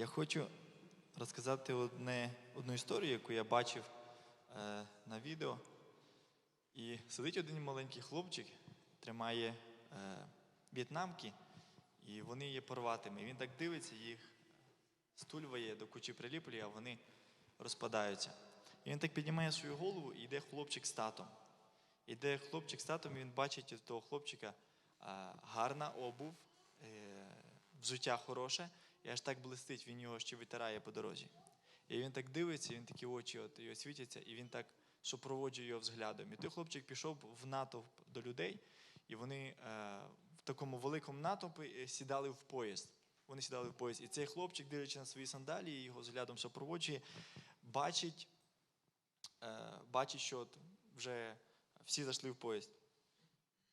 Я хочу розказати одне, одну історію, яку я бачив е, на відео. І сидить один маленький хлопчик, тримає е, в'єтнамки, і вони є порватими. Він так дивиться, їх стульває до кучі приліплює, а вони розпадаються. І він так піднімає свою голову і йде хлопчик з татом. Іде хлопчик з татом, і він бачить у того хлопчика а, гарна обув, е, взуття хороше, і аж так блистить, він його ще витирає по дорозі. І він так дивиться, він такі очі от його світяться, і він так супроводжує його взглядом. І той хлопчик пішов в натовп до людей, і вони е, в такому великому натовпі е, сідали в поїзд. Вони сідали в поїзд. І цей хлопчик, дивлячись на свої сандалії, його взглядом супроводжує, бачить, е, бачить, що от вже всі зайшли в поїзд.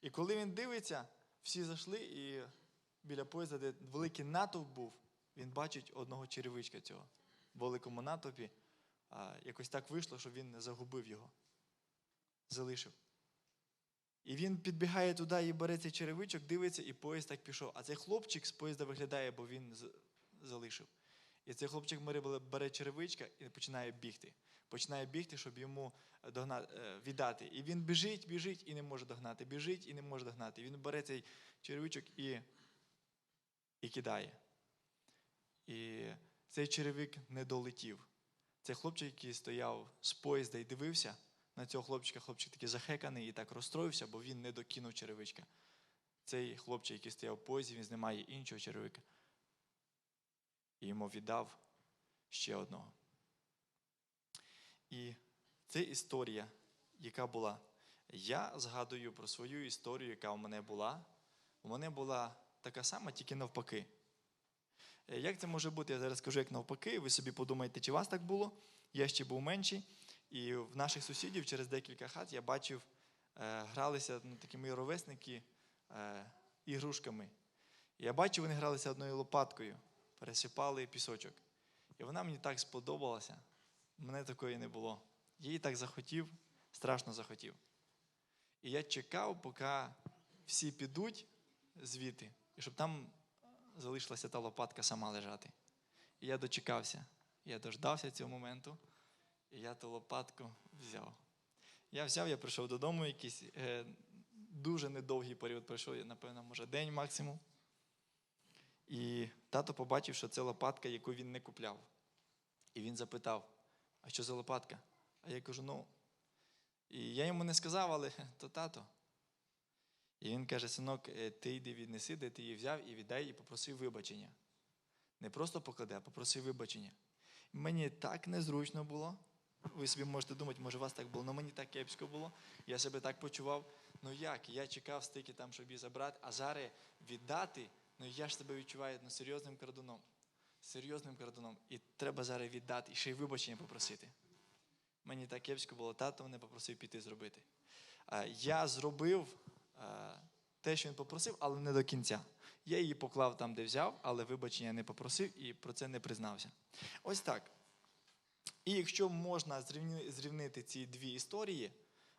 І коли він дивиться, всі зайшли, і біля поїзда, де великий натовп був, він бачить одного черевичка цього в великому натовпі. А, якось так вийшло, що він не загубив його, залишив. І він підбігає туди і бере цей черевичок, дивиться, і поїзд так пішов. А цей хлопчик з поїзда виглядає, бо він залишив. І цей хлопчик бере, черевичка і починає бігти. Починає бігти, щоб йому догна... е, віддати. І він біжить, біжить і не може догнати. Біжить і не може догнати. Він бере цей черевичок і, і кидає. І цей черевик не долетів. Цей хлопчик, який стояв з поїзда і дивився на цього хлопчика, хлопчик такий захеканий і так розстроївся, бо він не докинув черевичка. Цей хлопчик, який стояв в поїзді, він знімає іншого черевика. І йому віддав ще одного. І це історія, яка була. Я згадую про свою історію, яка у мене була. У мене була така сама, тільки навпаки. Е, Як це може бути? Я зараз скажу, як навпаки. Ви собі подумаєте, чи у вас так було? Я ще був менший. І в наших сусідів через декілька хат я бачив, е, гралися ну, такі ровесники е, ігрушками. Я бачив, вони гралися одною лопаткою, пересипали пісочок. І вона мені так сподобалася. Мене такої не було. Її так захотів, страшно захотів. І я чекав, поки всі підуть звідти, і щоб там залишилася та лопатка сама лежати. І я дочекався. Я дождався цього моменту, і я ту лопатку взяв. Я взяв, я прийшов додому, якийсь е, дуже недовгий період пройшов, напевно, може, день максимум. І тато побачив, що це лопатка, яку він не купляв. І він запитав: а що за лопатка? А я кажу, ну. І я йому не сказав, але то тато. І він каже: синок, е, ти йди віднеси, де ти її взяв, і віддай, і попроси вибачення. Не просто поклади, а попроси вибачення. Мені так незручно було. Ви собі можете думати, може, у вас так було, але мені так кепсько було. Я себе так почував. Ну як? Я чекав стільки там, щоб її забрати, а зараз віддати, ну я ж себе відчуваю ну, серйозним крадуном. Серйозним крадуном. І треба зараз віддати, і ще й вибачення попросити. Мені так кепсько було, тато мене попросив піти зробити. Я зробив те, що він попросив, але не до кінця. Я її поклав там, де взяв, але вибачення не попросив і про це не признався. Ось так. І якщо можна зрівнити ці дві історії,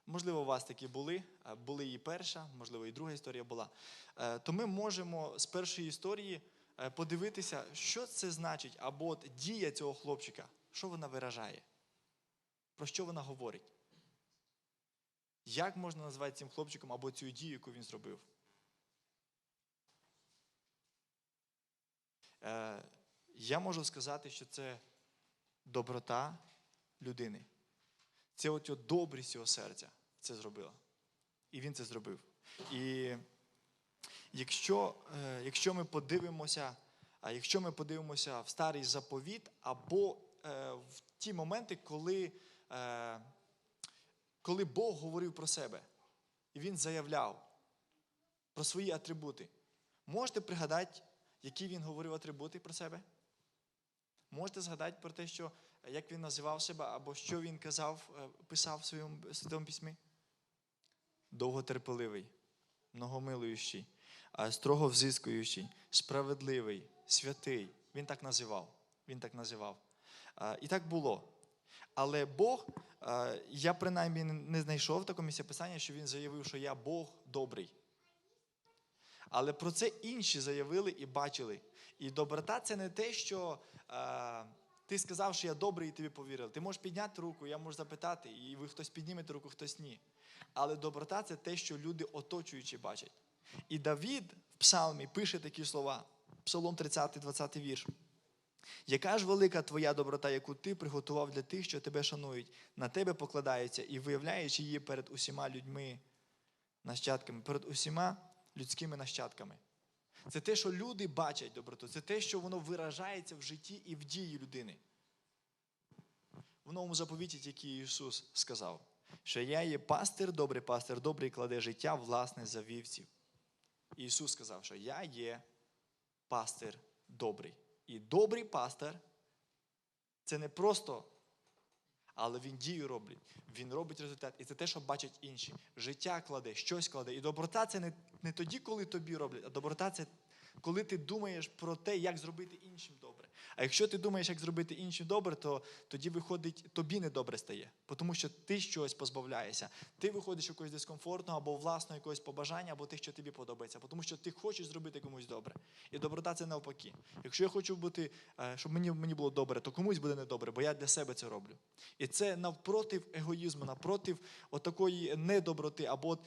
можливо, у вас такі були, е, були і перша, можливо, і друга історія була, е, то ми можемо з першої історії е, подивитися, що це значить, або дія цього хлопчика, що вона виражає, про що вона говорить. Як можна назвати цим хлопчиком або цю дію, яку він зробив? Е, я можу сказати, що це доброта людини. Це от добрість його серця це зробила. І він це зробив. І якщо, е, якщо ми подивимося, а якщо ми подивимося в старий заповіт, або е, в ті моменти, коли, е, коли Бог говорив про себе, і він заявляв про свої атрибути. Можете пригадати, які він говорив атрибути про себе? Можете згадати про те, що, е, як він називав себе, або що він казав, е, писав в своєму святому письмі? Довготерпеливий, многомилуючий, строго взискуючий, справедливий, святий. Він так називав. Він так називав. І так було. Але Бог, е, я принаймні не знайшов в такому місці писання, що він заявив, що я Бог добрий. Але про це інші заявили і бачили. І доброта це не те, що е, ти сказав, що я добрий, і тобі повірили. Ти можеш підняти руку, я можу запитати, і ви хтось підніме руку, хтось ні. Але доброта це те, що люди оточуючи бачать. І Давід в псалмі пише такі слова: Псалом 30, 20 вірш. Яка ж велика твоя доброта, яку ти приготував для тих, що тебе шанують, на тебе покладаються і виявляєш її перед усіма людьми, нащадками, перед усіма людськими нащадками. Це те, що люди бачать доброту, це те, що воно виражається в житті і в дії людини. В новому заповіті тільки Ісус сказав, що я є пастир, добрий пастир, добрий кладе життя власне за вівців. І Ісус сказав, що я є пастир добрий. І добрий пастор це не просто, але він дію робить. Він робить результат. І це те, що бачать інші. Життя кладе, щось кладе. І доброта це не, не тоді, коли тобі роблять, а доброта це коли ти думаєш про те, як зробити іншим добре. А якщо ти думаєш, як зробити іншим добре, то тоді виходить, тобі недобре стає. Тому що ти щось позбавляєшся. Ти виходиш якогось дискомфортного або власного якогось побажання, або те, що тобі подобається. Тому що ти хочеш зробити комусь добре. І доброта це навпаки. Якщо я хочу бути, е, щоб мені, мені було добре, то комусь буде недобре, бо я для себе це роблю. І це навпротив егоїзму, напротив отакої недоброти, або от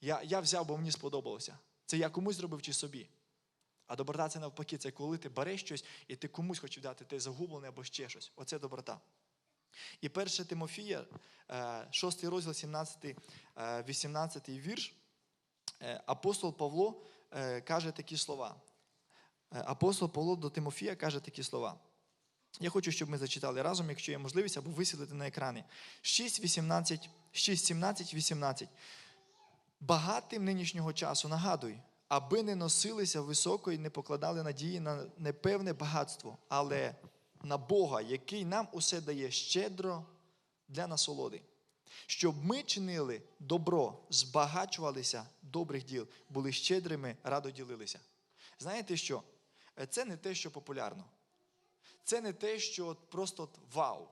я, я взяв, бо мені сподобалося. Це я комусь зробив чи собі. А доброта це навпаки, це коли ти береш щось і ти комусь хочеш дати, ти загублений або ще щось. Оце доброта. І 1 Тимофія, 6 розділ, 17, 18 вірш, е, апостол Павло е, каже такі слова. Е, Апостол Павло до Тимофія каже такі слова. Я хочу, щоб ми зачитали разом, якщо є можливість, або висвітлити на екрані. 6, 18, 6, 17, 18. Багатим нинішнього часу нагадуй, аби не носилися високо і не покладали надії на непевне багатство, але на Бога, який нам усе дає щедро для насолоди. Щоб ми чинили добро, збагачувалися добрих діл, були щедрими, радо ділилися. Знаєте що? Це не те, що популярно. Це не те, що просто от вау.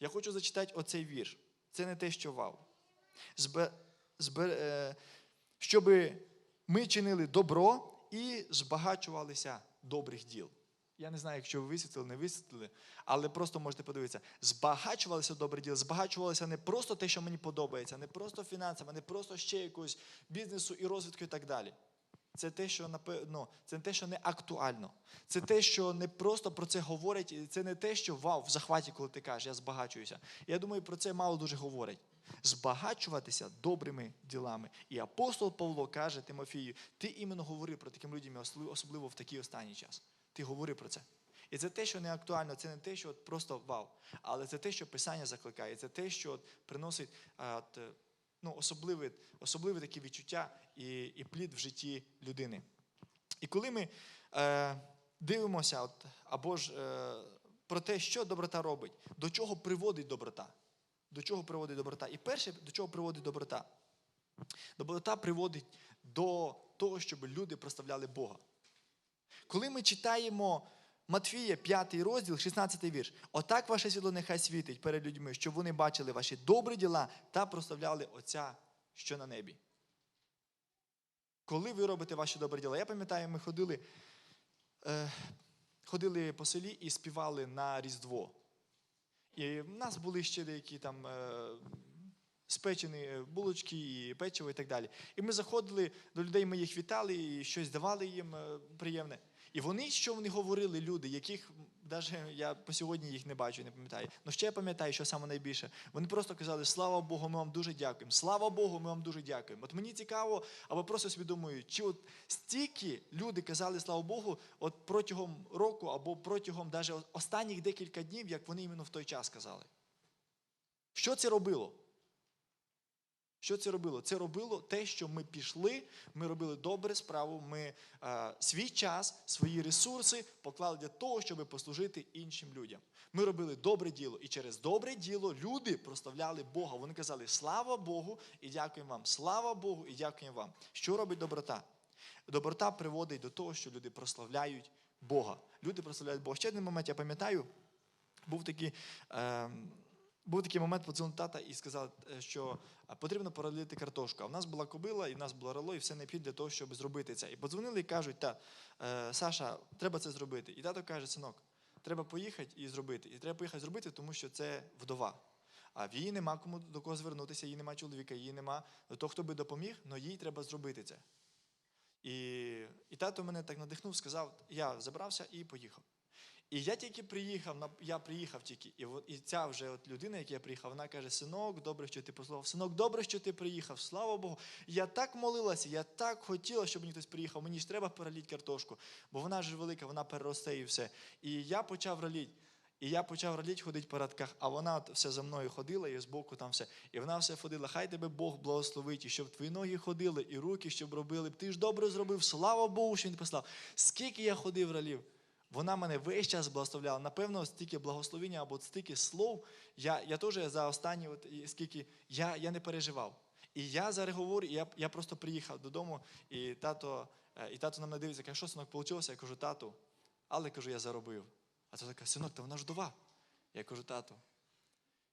Я хочу зачитати оцей вірш. Це не те, що вау. Збе, збе, е, щоб ми чинили добро і збагачувалися добрих діл. Я не знаю, якщо ви висвітлили, не висвітлили, але просто можете подивитися. Збагачувалися добре діло, збагачувалися не просто те, що мені подобається, не просто фінансово, не просто ще якогось бізнесу і розвитку і так далі. Це те, що напевно, це те, що не актуально. Це те, що не просто про це говорять, і це не те, що вау, в захваті, коли ти кажеш, я збагачуюся. Я думаю, про це мало дуже говорять. Збагачуватися добрими ділами. І апостол Павло каже Тимофію, ти іменно говори про таким людям, особливо в такий останній час. Ти говори про це. І це те, що не актуально, це не те, що от просто вау. Але це те, що Писання закликає, це те, що от приносить от, е, ну, особливе, особливе такі відчуття і, і плід в житті людини. І коли ми е, дивимося, от, або ж е, про те, що доброта робить, до чого приводить доброта. До чого приводить доброта? І перше, до чого приводить доброта? Доброта приводить до того, щоб люди проставляли Бога. Коли ми читаємо Матфія, 5 розділ, 16 вірш, отак ваше світло нехай світить перед людьми, щоб вони бачили ваші добрі діла та прославляли Отця, що на небі. Коли ви робите ваші добрі діла, я пам'ятаю, ми ходили, е, ходили по селі і співали на Різдво. І в нас були ще деякі там е, спечені булочки, і печиво і так далі. І ми заходили до людей, ми їх вітали і щось давали їм е, приємне. І вони, що вони говорили, люди, яких навіть я по сьогодні їх не бачу, не пам'ятаю. Ну ще я пам'ятаю, що саме найбільше. Вони просто казали, слава Богу, ми вам дуже дякуємо. Слава Богу, ми вам дуже дякуємо. От мені цікаво, або просто собі чи от стільки люди казали слава Богу, от протягом року, або протягом навіть останніх декілька днів, як вони іменно в той час казали. Що це робило? Що це робило? Це робило те, що ми пішли, ми робили добру справу, ми е, свій час, свої ресурси поклали для того, щоб послужити іншим людям. Ми робили добре діло, і через добре діло люди прославляли Бога. Вони казали Слава Богу і дякуємо вам! Слава Богу і дякуємо вам! Що робить доброта? Доброта приводить до того, що люди прославляють Бога. Люди прославляють Бога. Ще один момент, я пам'ятаю, був такий. Е, був такий момент, подзвонив тата і сказав, е, що потрібно поролити картошку. А в нас була кобила, і в нас було рело, і все необхідно для того, щоб зробити це. І подзвонили і кажуть, та, е, Саша, треба це зробити. І тато каже, синок, треба поїхати і зробити. І треба поїхати зробити, тому що це вдова. А в її нема кому до кого звернутися, її нема чоловіка, її нема того, хто би допоміг, але їй треба зробити це. І, і тато мене так надихнув, сказав, я забрався і поїхав. І я тільки приїхав, я приїхав тільки, і, от, і ця вже от людина, яка я приїхав, вона каже: Синок, добре, що ти послухав, синок, добре, що ти приїхав, слава Богу. Я так молилася, я так хотіла, щоб мені хтось приїхав. Мені ж треба переліть картошку, бо вона ж велика, вона переросте і все. І я почав роліть. І я почав радіти ходити по радках, а вона от все за мною ходила, і збоку там все. І вона все ходила. Хай тебе Бог благословить, і щоб твої ноги ходили, і руки, щоб робили. Ти ж добре зробив. Слава Богу, що він послав. Скільки я ходив ралів, вона мене весь час благословляла. Напевно, стільки благословення або стільки слов. Я, я теж за останні, от, скільки я, я не переживав. І я зараз говорю, я, я просто приїхав додому, і тато, е, і тато на мене дивиться, каже, що синок вийшло? Я кажу, тату, але кажу, я заробив. А то така, синок, та вона ж. Я кажу, тату,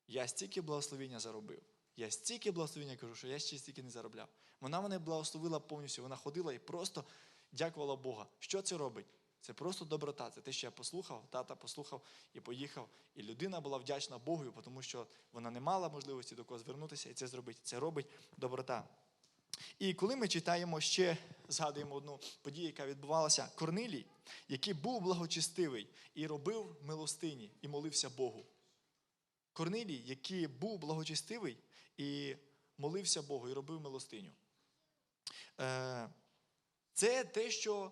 я стільки благословення заробив. Я стільки благословення кажу, що я ще стільки не заробляв. Вона мене благословила повністю. Вона ходила і просто дякувала Бога. Що це робить? Це просто доброта. Це те, що я послухав, тата послухав і поїхав. І людина була вдячна Богу, тому що вона не мала можливості до кого звернутися і це зробити. Це робить доброта. І коли ми читаємо ще, згадуємо одну подію, яка відбувалася, Корнилій, який був благочестивий і робив милостині, і молився Богу. Корнилій, який був благочестивий і молився Богу, і робив милостиню. Е, Це те, що,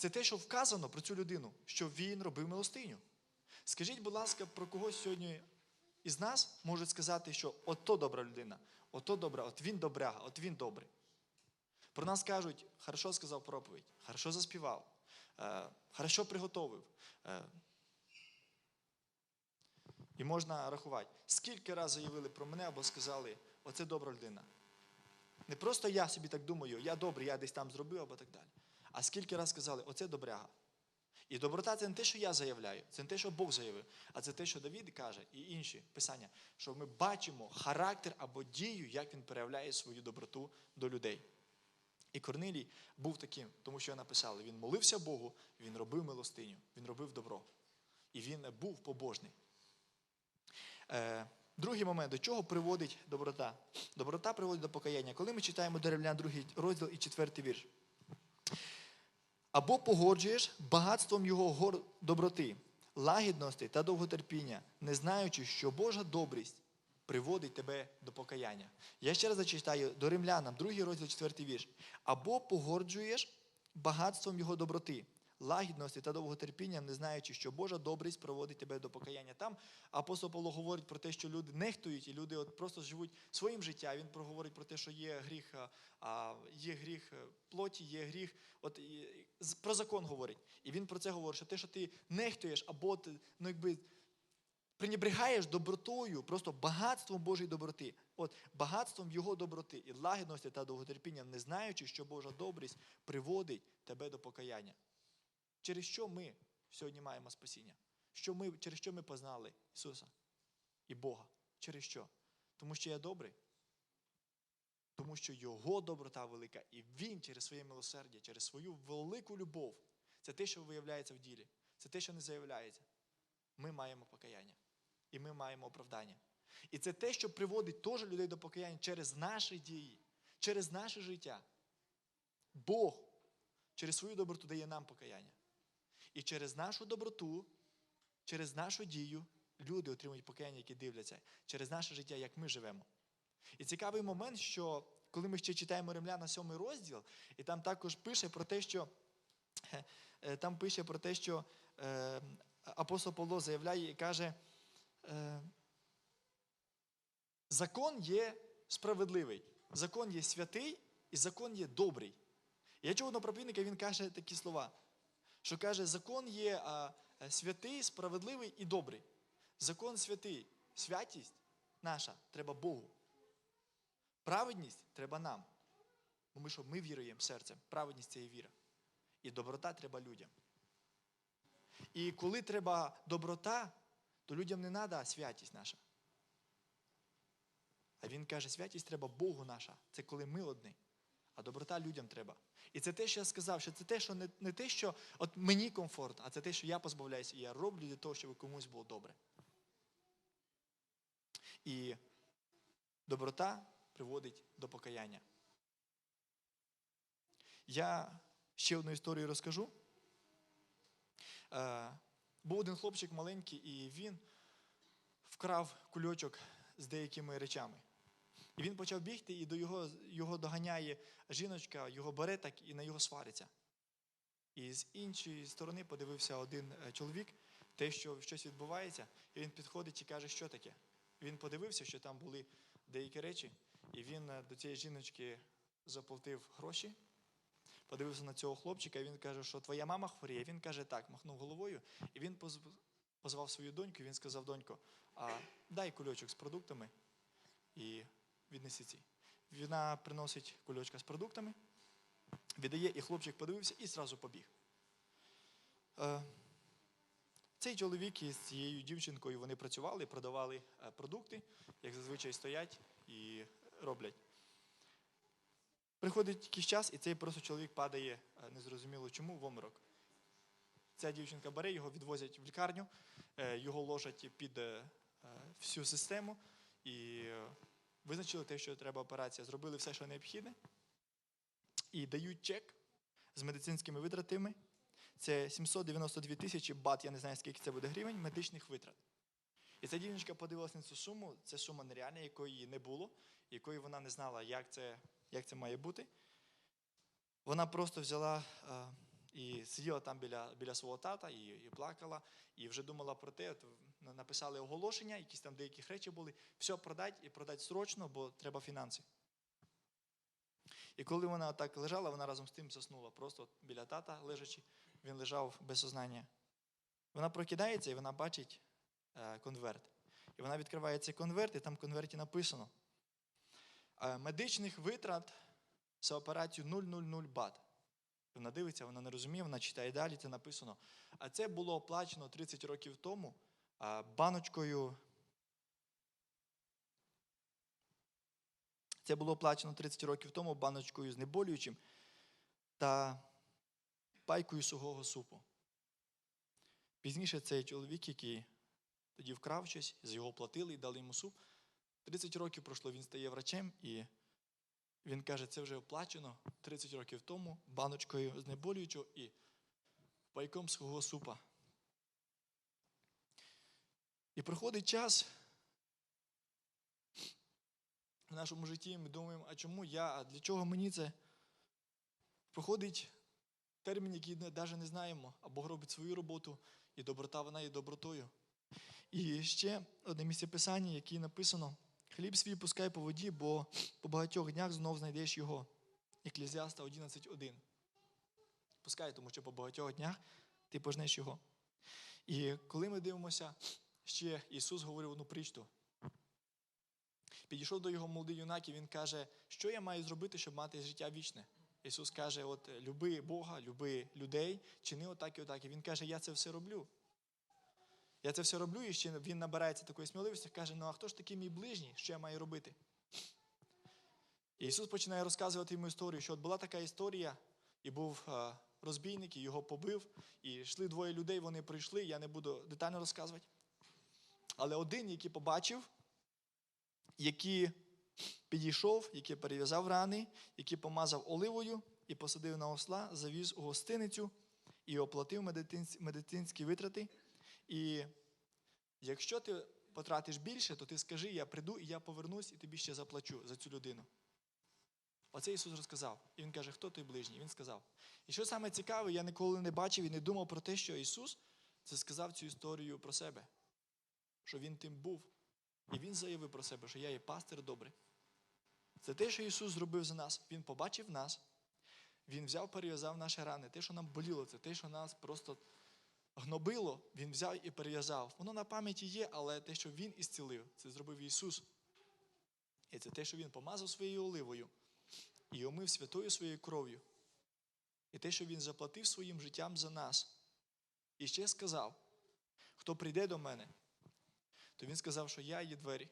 це те, що вказано про цю людину, що він робив милостиню. Скажіть, будь ласка, про когось сьогодні із нас можуть сказати, що ото добра людина, ото добра, от він добряга, от він добрий. Про нас кажуть, хорошо сказав проповідь, хорошо заспівав, е, хорошо приготовив. Е, і можна рахувати, скільки разів заявили про мене або сказали, оце добра людина. Не просто я собі так думаю, я добрий, я десь там зробив або так далі. А скільки разів сказали, оце добряга. І доброта це не те, що я заявляю, це не те, що Бог заявив, а це те, що Давід каже, і інші писання, що ми бачимо характер або дію, як він проявляє свою доброту до людей. І Корнилій був таким, тому що написали, він молився Богу, він робив милостиню, він робив добро. І він був побожний. Е, Другий момент, до чого приводить доброта? Доброта приводить до покаяння. Коли ми читаємо деревлян, другий розділ і четвертий вірш. Або погоджуєш багатством його гор доброти, лагідності та довготерпіння, не знаючи, що Божа добрість приводить тебе до покаяння. Я ще раз зачитаю до римлянам, другий розділ, четвертий вірш. Або погоджуєш багатством його доброти, лагідності та довготерпінням, не знаючи, що Божа добрість проводить тебе до покаяння. Там апостол Павло говорить про те, що люди нехтують, і люди от просто живуть своїм життям. Він проговорить про те, що є гріх, а, є гріх е, плоті, є гріх. От і, про закон говорить. І він про це говорить, що те, що ти нехтуєш, або ти, ну якби. Пренебрігаєш добротою, просто багатством Божої доброти, от багатством Його доброти і лагідності та довготерпінням, не знаючи, що Божа добрість приводить тебе до покаяння. Через що ми сьогодні маємо спасіння? Що ми, через що ми познали Ісуса і Бога? Через що? Тому що я добрий. Тому що Його доброта велика, і Він через своє милосердя, через свою велику любов, це те, що виявляється в ділі, це те, що не заявляється. Ми маємо покаяння. І ми маємо оправдання. І це те, що приводить теж людей до покаяння через наші дії, через наше життя. Бог через свою доброту дає нам покаяння. І через нашу доброту, через нашу дію люди отримують покаяння, які дивляться, через наше життя, як ми живемо. І цікавий момент, що коли ми ще читаємо Римляна 7 розділ, і там також пише про те, що е, там пише про те, що е, апостол Павло заявляє і каже, е, закон є справедливий, закон є святий і закон є добрий. Я чув одного проповідника, він каже такі слова, що каже, закон є а, святий, справедливий і добрий. Закон святий, святість наша треба Богу. Праведність треба нам. Бо ми що, ми віруємо серцем. Праведність це є віра. І доброта треба людям. І коли треба доброта, то людям не треба святість наша. А він каже, святість треба Богу наша. Це коли ми одні. А доброта людям треба. І це те, що я сказав, що це те, що не, не те, що от мені комфортно, а це те, що я позбавляюся, і я роблю для того, щоб комусь було добре. І доброта приводить до покаяння. Я ще одну історію розкажу. Е, був один хлопчик маленький, і він вкрав кульочок з деякими речами. І він почав бігти, і до його, його доганяє жіночка, його бере так і на його свариться. І з іншої сторони подивився один е, чоловік, те, що щось відбувається, і він підходить і каже, що таке. Він подивився, що там були деякі речі, і він е, до цієї жіночки заплатив гроші, подивився на цього хлопчика, і він каже, що твоя мама хворіє. Він каже, так, махнув головою, і він позвав свою доньку, і він сказав, донько, а дай кульочок з продуктами і віднеси ці. Вона приносить кульочка з продуктами, віддає, і хлопчик подивився і зразу побіг. Е, Цей чоловік із цією дівчинкою вони працювали, продавали е, продукти, як зазвичай стоять і роблять. Приходить якийсь час, і цей просто чоловік падає е, незрозуміло чому в оморок. Ця дівчинка бере, його відвозять в лікарню, його ложать під всю систему і визначили те, що треба операція. Зробили все, що необхідне, і дають чек з медицинськими витратами. Це 792 тисячі бат, я не знаю, скільки це буде гривень, медичних витрат. І ця дівчинка подивилася на цю суму, це сума нереальна, якої не було, якої вона не знала, як це, як це має бути. Вона просто взяла е, і сиділа там біля, біля свого тата і, і плакала, і вже думала про те, от написали оголошення, якісь там деякі речі були, все продать і продать срочно, бо треба фінанси. І коли вона так лежала, вона разом з тим заснула, просто от біля тата лежачи, він лежав без сознання. Вона прокидається і вона бачить е, конверт. І вона відкриває цей конверт, і там в конверті написано: е, медичних витрат за операцію 000 бат. Вона дивиться, вона не розуміє, вона читає далі, це написано. А це було оплачено 30 років тому баночкою. Це було оплачено 30 років тому баночкою знеболюючим та пайкою сухого супу. Пізніше цей чоловік, який тоді вкрав щось, з його платили і дали йому суп. 30 років пройшло, він стає врачем, і він каже, це вже оплачено 30 років тому баночкою знеболюючого і пайком сухого супа. І проходить час в нашому житті, ми думаємо, а чому я, а для чого мені це? Проходить термін, який навіть не знаємо, а Бог робить свою роботу, і доброта вона є добротою. І ще одне місце писання, яке написано: хліб свій пускай по воді, бо по багатьох днях знов знайдеш його. Еклезіаста 11.1. Пускай, тому що по багатьох днях ти пожнеш його. І коли ми дивимося, ще Ісус говорив одну притчу. Підійшов до його молодий юнак, і він каже, що я маю зробити, щоб мати життя вічне. Ісус каже: от люби Бога, люби людей, чини отак і отак. І Він каже, я це все роблю. Я це все роблю, і ще він набирається такої сміливості, каже: ну а хто ж такий мій ближній, що я маю робити? І Ісус починає розказувати йому історію, що от була така історія, і був розбійник, і його побив, і йшли двоє людей, вони прийшли, я не буду детально розказувати. Але один, який побачив, який підійшов, який перев'язав рани, який помазав оливою і посадив на осла, завіз у гостиницю і оплатив медицинські витрати. І якщо ти потратиш більше, то ти скажи, я прийду і я повернусь, і тобі ще заплачу за цю людину. Оце Ісус розказав. І Він каже, хто той ближній? Він сказав. І що саме цікаве, я ніколи не бачив і не думав про те, що Ісус це сказав цю історію про себе, що Він тим був. І Він заявив про себе, що я є пастир добрий. Це те, що Ісус зробив за нас. Він побачив нас, Він взяв, перев'язав наші рани. Те, що нам боліло, це те, що нас просто гнобило, Він взяв і перев'язав. Воно на пам'яті є, але те, що Він ісцілив, це зробив Ісус. І це те, що Він помазав своєю оливою і омив святою своєю кров'ю. І те, що Він заплатив своїм життям за нас. І ще сказав: хто прийде до мене, то він сказав, що я є двері.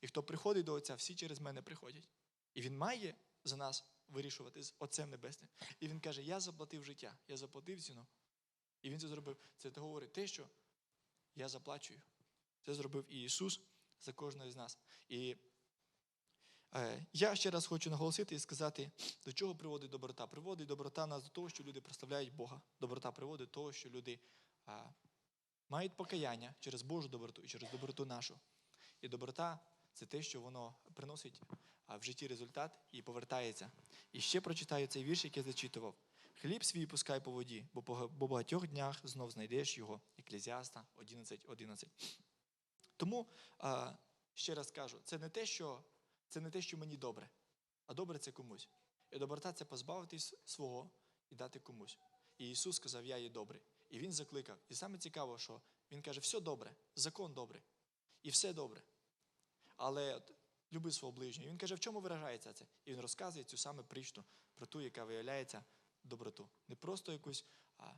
І хто приходить до Отця, всі через мене приходять. І він має за нас вирішувати з Отцем Небесним. І він каже: Я заплатив життя, я заплатив ціну. І він це зробив. Це говорить те, що я заплачую. Це зробив і Ісус за кожного з нас. І е, я ще раз хочу наголосити і сказати, до чого приводить доброта. Приводить доброта нас до того, що люди прославляють Бога. Доброта приводить до того, що люди а, мають покаяння через Божу доброту і через доброту нашу. І доброта це те, що воно приносить в житті результат і повертається. І ще прочитаю цей вірш, який я зачитував. Хліб свій пускай по воді, бо по багатьох днях знов знайдеш його. Еклезіаста 11.11. 11. Тому ще раз кажу, це не те, що це не те, що мені добре, а добре це комусь. І доброта це позбавитись свого і дати комусь. І Ісус сказав, я є добрий. І Він закликав. І саме цікаво, що Він каже, все добре, закон добрий. І все добре. Але люби свого ближнього. І він каже, в чому виражається це? І він розказує цю саме притчу про ту, яка виявляється доброту. Не просто якусь, а,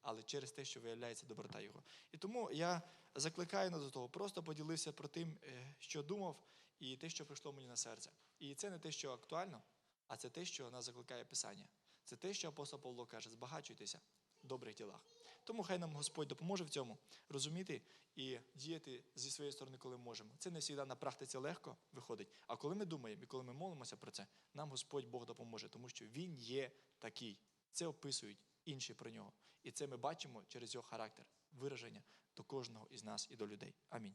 але через те, що виявляється доброта його. І тому я закликаю до того, просто поділився про тим, е, що думав, і те, що прийшло мені на серце. І це не те, що актуально, а це те, що нас закликає Писання. Це те, що апостол Павло каже: збагачуйтеся добрих ділах. Тому хай нам Господь допоможе в цьому розуміти і діяти зі своєї сторони, коли можемо. Це не завжди на практиці легко виходить. А коли ми думаємо і коли ми молимося про це, нам Господь Бог допоможе, тому що Він є такий. Це описують інші про нього. І це ми бачимо через його характер, вираження до кожного із нас і до людей. Амінь.